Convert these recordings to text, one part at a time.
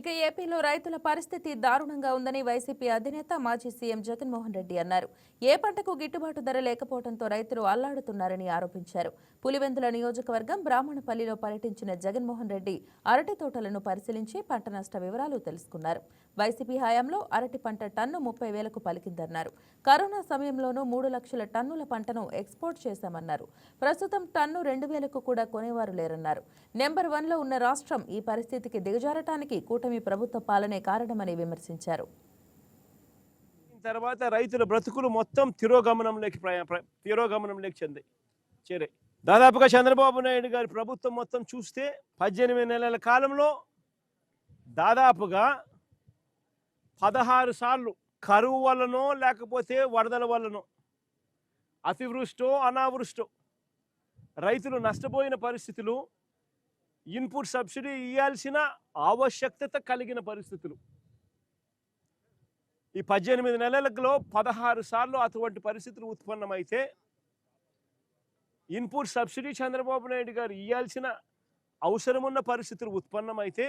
ఇక ఏపీలో రైతుల పరిస్థితి దారుణంగా ఉందని వైసీపీ అధినేత మాజీ సీఎం జగన్మోహన్ రెడ్డి అన్నారు. ఏ పంటకు గిట్టుబాటు ధర లేకపోవడంతో రైతులు అల్లాడుతున్నారని ఆరోపించారు. పులివెందుల నియోజకవర్గం బ్రాహ్మణపల్లిలో పర్యటించిన జగన్మోహన్ రెడ్డి అరటి తోటలను పరిశీలించి పంట నష్ట వివరాలు తెలుసుకున్నారు. వైసీపీ హయాంలో అరటి పంట టన్ను ముప్పై వేలకు పలికిందన్నారు. కరోనా సమయంలోనూ మూడు లక్షల టన్నుల పంటను ఎక్స్పోర్ట్ చేశామన్నారు. ప్రస్తుతం టన్ను రెండు వేలకు కూడా కొనేవారు లేరన్నారు. నెంబర్ వన్లో ఉన్న రాష్ట్రం ఈ పరిస్థితికి దిగజారటానికి కూటమి ప్రభుత్వ పాలనే కారణమని విమర్శించారు. తర్వాత రైతుల బ్రతుకులు మొత్తం తిరోగమనంలోకి తిరోగమనంలోకి చెందాయి. చేరే దాదాపుగా చంద్రబాబు నాయుడు గారి ప్రభుత్వం మొత్తం చూస్తే పద్దెనిమిది నెలల కాలంలో దాదాపుగా పదహారు సార్లు కరువు వల్లనో లేకపోతే వరదల వల్లనో అతివృష్టో అనావృష్టో రైతులు నష్టపోయిన పరిస్థితులు ఇన్పుట్ సబ్సిడీ ఇవ్వాల్సిన ఆవశ్యకత కలిగిన పరిస్థితులు. ఈ పద్దెనిమిది నెలలలో పదహారు సార్లు అటువంటి పరిస్థితులు ఉత్పన్నమైతే ఇన్పుట్ సబ్సిడీ చంద్రబాబు నాయుడు గారు ఇవ్వాల్సిన అవసరమున్న పరిస్థితులు ఉత్పన్నమైతే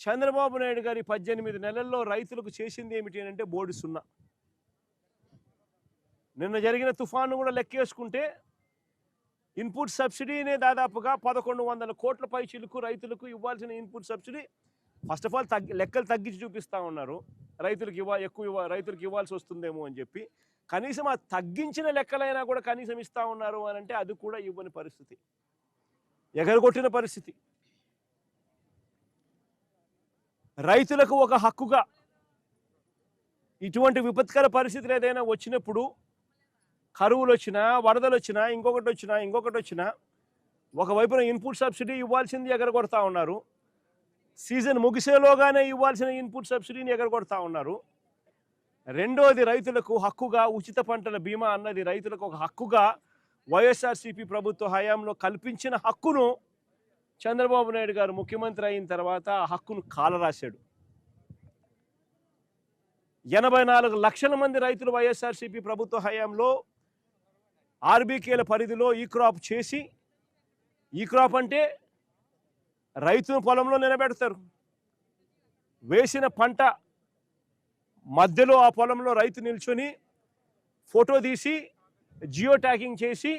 చంద్రబాబు నాయుడు గారి పద్దెనిమిది నెలల్లో రైతులకు చేసింది ఏమిటి అంటే బోర్డు సున్నా. నిన్న జరిగిన తుఫాను కూడా లెక్కేసుకుంటే ఇన్పుట్ సబ్సిడీనే దాదాపుగా పదకొండు వందల కోట్ల పై చిలుకు రైతులకు ఇవ్వాల్సిన input subsidy. First of all తగ్గి లెక్కలు తగ్గించి చూపిస్తూ ఉన్నారు. రైతులకు ఇవ్వ ఎక్కువ ఇవ్వ రైతులకు ఇవ్వాల్సి వస్తుందేమో అని చెప్పి. కనీసం ఆ తగ్గించిన లెక్కలైనా కూడా కనీసం ఇస్తూ ఉన్నారు అని అంటే అది కూడా ఇవ్వని పరిస్థితి. ఎగరగొట్టిన పరిస్థితి. రైతులకు ఒక హక్కుగా ఇటువంటి విపత్కర పరిస్థితులు ఏదైనా వచ్చినప్పుడు కరువులు వచ్చినా వరదలు వచ్చినా ఇంకొకటి వచ్చినా ఇంకొకటి వచ్చినా ఒకవైపున ఇన్పుట్ సబ్సిడీ ఇవ్వాల్సింది ఎగరగొడతా ఉన్నారు. సీజన్ ముగిసేలోగానే ఇవ్వాల్సిన ఇన్పుట్ సబ్సిడీని ఎగరగొడతా ఉన్నారు. రెండోది రైతులకు హక్కుగా ఉచిత పంటల బీమా అన్నది రైతులకు ఒక హక్కుగా వైఎస్ఆర్సీపీ ప్రభుత్వ హయాంలో కల్పించిన హక్కును చంద్రబాబు నాయుడు గారు ముఖ్యమంత్రి అయిన తర్వాత ఆ హక్కును కాలరాశాడు. ఎనభై నాలుగు లక్షల మంది రైతులు వైఎస్ఆర్సీపీ ప్రభుత్వ హయాంలో ఆర్బీకేల పరిధిలో ఈ క్రాప్ చేసి ఈ క్రాప్ అంటే రైతును పొలంలో నిలబెడతారు. వేసిన పంట మధ్యలో ఆ పొలంలో రైతు నిల్చొని ఫోటో తీసి జియో ట్యాగింగ్ చేసి